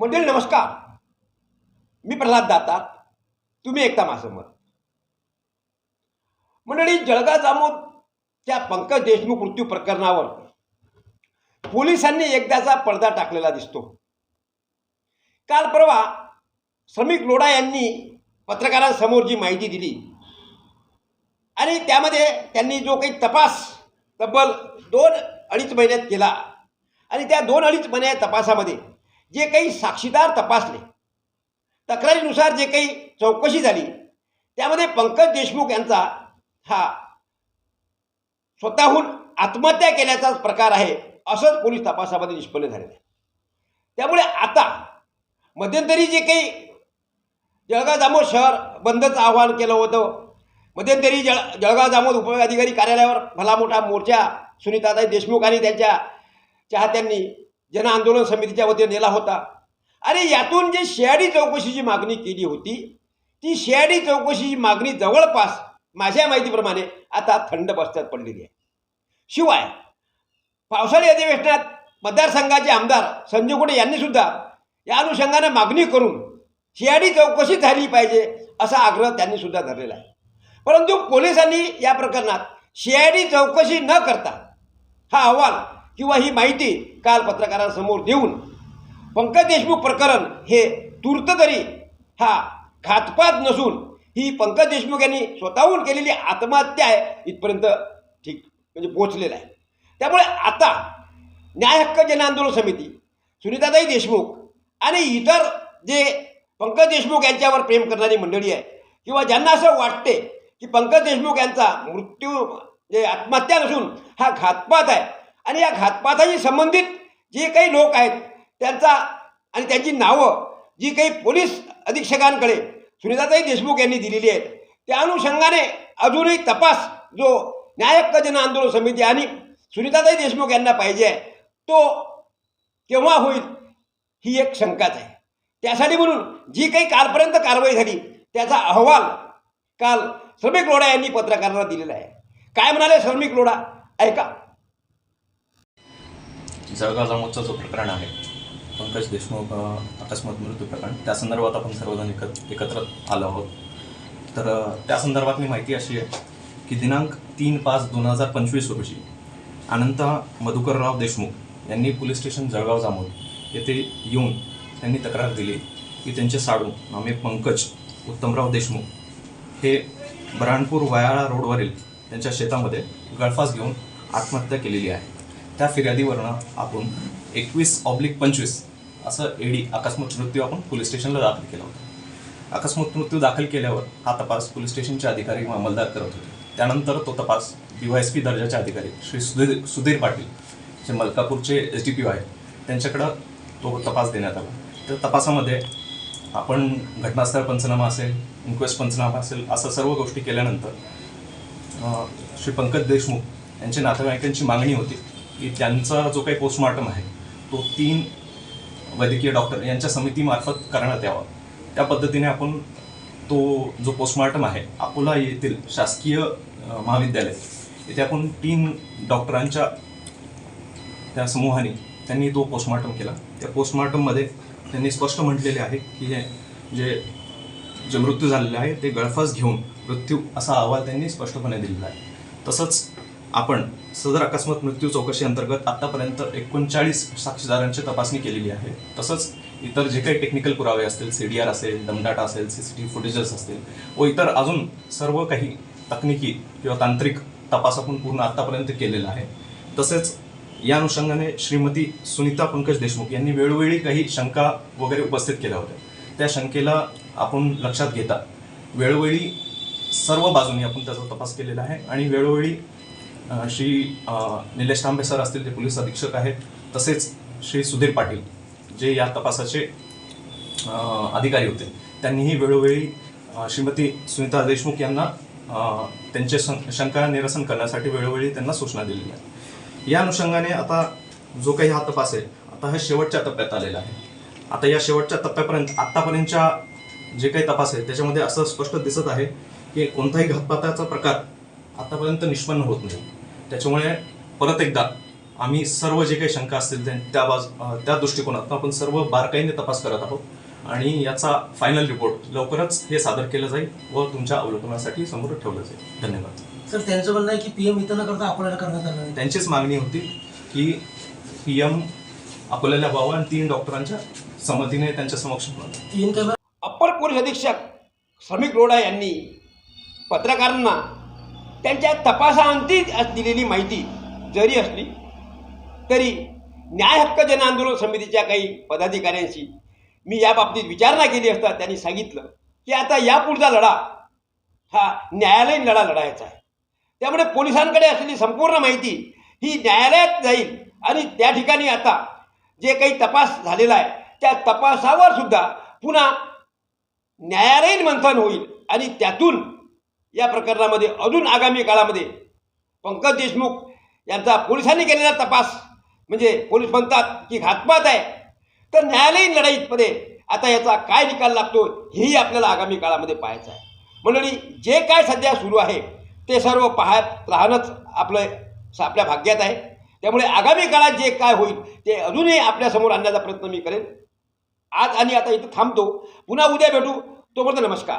मंडळी नमस्कार. मी प्रल्हाद दाता तुम्ही एकता माझं मत मंडळी जळगाव जामोद त्या पंकज देशमुख मृत्यू प्रकरणावर पोलिसांनी एकदाचा पडदा टाकलेला दिसतो. काल परवा श्रमिक लोढा यांनी पत्रकारांसमोर जी माहिती दिली आणि त्यामध्ये त्यांनी जो काही तपास तब्बल दोन अडीच महिन्यात केला आणि त्या दोन अडीच महिन्या तपासामध्ये जे काही साक्षीदार तपासले तक्रारीनुसार जे काही चौकशी झाली त्यामध्ये पंकज देशमुख यांचा हा स्वतःहून आत्महत्या केल्याचा प्रकार आहे असंच पोलीस तपासामध्ये निष्पन्न झालेलं आहे. त्यामुळे आता मध्यंतरी जे काही जळगाव जामोद शहर बंदचं आवाहन केलं होतं मध्यंतरी जळ जळगाव जामोद उपविभागाधिकारी कार्यालयावर भला मोठा मोर्चा सुनीताताई देशमुख आणि त्यांच्या चाहत्यांनी जन आंदोलन समितीच्या वतीने नेला होता. आणि यातून जे शियाडी चौकशीची मागणी केली होती ती शेआडी चौकशीची मागणी जवळपास माझ्या माहितीप्रमाणे आता थंड बस्त्यात पडलेली आहे. शिवाय पावसाळी अधिवेशनात मतदारसंघाचे आमदार संजय कुटे यांनी सुद्धा या अनुषंगाने मागणी करून शेआडी चौकशी झाली पाहिजे असा आग्रह त्यांनी सुद्धा धरलेला आहे. परंतु पोलिसांनी या प्रकरणात शेआडी चौकशी न करता हा अहवाल किंवा ही माहिती काल पत्रकारांसमोर देऊन पंकज देशमुख प्रकरण हे तूर्त तरी हा घातपात नसून ही पंकज देशमुख यांनी स्वतःहून केलेली आत्महत्या आहे इथपर्यंत ठीक म्हणजे पोचलेलं आहे. त्यामुळे आता न्याय हक्क जन आंदोलन समिती सुनीताताई देशमुख आणि इतर जे पंकज देशमुख यांच्यावर प्रेम करणारी मंडळी आहे किंवा ज्यांना असं वाटते की पंकज देशमुख यांचा मृत्यू म्हणजे आत्महत्या नसून हा घातपात आहे आणि या घातपाताशी संबंधित जे काही लोक आहेत त्यांचा आणि त्यांची नावं जी काही पोलीस अधीक्षकांकडे सुनीताताई देशमुख यांनी दिलेली आहेत त्या अनुषंगाने अजूनही तपास जो न्यायहक्क जन आंदोलन समिती आणि सुनीताताई देशमुख यांना पाहिजे आहे तो केव्हा होईल ही एक शंकाच आहे. त्यासाठी म्हणून जी काही कालपर्यंत कारवाई झाली त्याचा अहवाल काल श्रमिक लोढा यांनी पत्रकारांना दिलेला आहे. काय म्हणाले श्रमिक लोढा? ऐका. जळगाव जो प्रकरण आहे पंकज देशमुख अकस्मात मृत्यू प्रकरण त्या संदर्भात आपण सर्वजण एकत्र एकत्र आलो आहोत. तर त्या संदर्भातली माहिती अशी आहे की दिनांक तीन पाच दोन हजार पंचवीस रोजी अनंत मधुकरराव देशमुख यांनी पोलीस स्टेशन जळगाव जामोद येथे येऊन त्यांनी तक्रार दिली की त्यांचे साडू नामे पंकज उत्तमराव देशमुख हे बराणपूर वयाळा रोडवरील त्यांच्या शेतामध्ये गळफास घेऊन आत्महत्या केलेली आहे. त्या फिर्यादीवरनं आपण एकवीस ऑब्लिक पंचवीस असं एडी अकस्मात मृत्यू आपण पोलीस स्टेशनला दाखल केला होता. अकस्मात मृत्यू दाखल केल्यावर हा तपास पोलीस स्टेशनचे अधिकारी अंमलदार करत होते. त्यानंतर तो तपास डी वाय एस पी दर्जाचे अधिकारी श्री सुधीर सुधीर पाटील जे मलकापूरचे एस डी पी आहेत त्यांच्याकडं तो तपास देण्यात आला. त्या तपासामध्ये आपण घटनास्थळ पंचनामा असेल इन्क्वेस्ट पंचनामा असेल असं सर्व गोष्टी केल्यानंतर श्री पंकज देशमुख यांच्या नातेवाईकांची मागणी होती. की त्यांचा जो काही पोस्टमॉर्टम आहे तो तीन वैद्यकीय डॉक्टर यांच्या समितीमार्फत करण्यात यावा. त्या पद्धतीने आपण तो जो पोस्टमॉर्टम आहे अकोला येथील शासकीय महाविद्यालय येथे आपण तीन डॉक्टरांच्या त्या समूहाने त्यांनी तो पोस्टमॉर्टम केला. त्या पोस्टमॉर्टममध्ये त्यांनी स्पष्ट म्हटलेले आहे की हे जे जे मृत्यू झालेले आहे ते गळफास घेऊन मृत्यू असा अहवाल त्यांनी स्पष्टपणे दिलेला आहे. तसंच आपण सदर अकस्मात मृत्यू चौकशी अंतर्गत आतापर्यंत एकोणचाळीस साक्षीदारांची तपासणी केलेली आहे. तसंच इतर जे काही टेक्निकल पुरावे असतील सी डी आर असेल दमडाटा असेल C C T V footages असतील व इतर अजून सर्व काही तकनिकी किंवा तांत्रिक तपास आपण पूर्ण आतापर्यंत केलेला आहे. तसेच या अनुषंगाने श्रीमती सुनीता पंकज देशमुख यांनी वेळोवेळी काही शंका वगैरे उपस्थित केल्या होत्या. त्या शंकेला आपण लक्षात घेता. वेळोवेळी सर्व बाजूनी आपण त्याचा तपास केलेला आहे आणि वेळोवेळी श्री निलेश तांबे सर असतील ते पोलीस अधीक्षक आहेत. तसेच श्री सुधीर पाटील जे या तपासाचे अधिकारी होते. त्यांनीही वेळोवेळी श्रीमती सुनीता देशमुख यांना त्यांचे शंका निरसन करण्यासाठी वेळोवेळी त्यांना सूचना दिलेल्या आहेत. या अनुषंगाने आता जो काही हा तपास आहे आता हा शेवटच्या टप्प्यात आलेला आहे. आता या शेवटच्या टप्प्यापर्यंत आत्तापर्यंतच्या जे काही तपास आहे त्याच्यामध्ये असं स्पष्ट दिसत आहे की कोणताही घातपाताचा प्रकार आतापर्यंत निष्पन्न होत नाही. त्याच्यामुळे परत एकदा आम्ही सर्व जे काही शंका असतील त्या- त्या बाज त्या दृष्टिकोनातून आपण सर्व बारकाईने तपास करत आहोत आणि याचा फायनल रिपोर्ट लवकरच हे सादर केलं जाईल व तुमच्या अवलोकनासाठी समोर ठेवलं जाईल. धन्यवाद. सर त्यांचं म्हणणं आहे की पीएम इथं न करता अकोल्याला करण्यात आलं त्यांचीच मागणी होती की पी एम अकोल्याला व्हावं आणि तीन डॉक्टरांच्या संमतीने त्यांच्या समक्ष तीन अप्पर पोलीस अधीक्षक श्रमिक रोडा यांनी पत्रकारांना त्यांच्या तपासाअंती दिलेली माहिती जरी असली तरी न्याय हक्क जन आंदोलन समितीच्या काही पदाधिकाऱ्यांशी मी या बाबतीत विचारणा केली असता त्यांनी सांगितलं की आता यापुढचा लढा हा न्यायालयीन लढा लढायचा आहे. त्यामुळे पोलिसांकडे असलेली संपूर्ण माहिती ही न्यायालयात जाईल आणि त्या ठिकाणी आता जे काही तपास झालेला आहे त्या तपासावर सुद्धा पुन्हा न्यायालयीन मंथन होईल आणि त्यातून या प्रकरणामध्ये अजून आगामी काळामध्ये पंकज देशमुख यांचा पोलिसांनी केलेला तपास म्हणजे पोलीस म्हणतात की घातपात आहे. तर न्यायालयीन लढाईमध्ये आता याचा काय निकाल लागतो हेही आपल्याला आगामी काळामध्ये पाहायचं आहे. मंडळी जे काय सध्या सुरू आहे ते सर्व पाहत राहणंच आपलं आपल्या भाग्यात आहे. त्यामुळे आगामी काळात जे काय होईल ते अजूनही आपल्यासमोर आणण्याचा प्रयत्न मी करेन. आज आणि आता इथं थांबतो. पुन्हा उद्या भेटू. तोपर्यंत नमस्कार.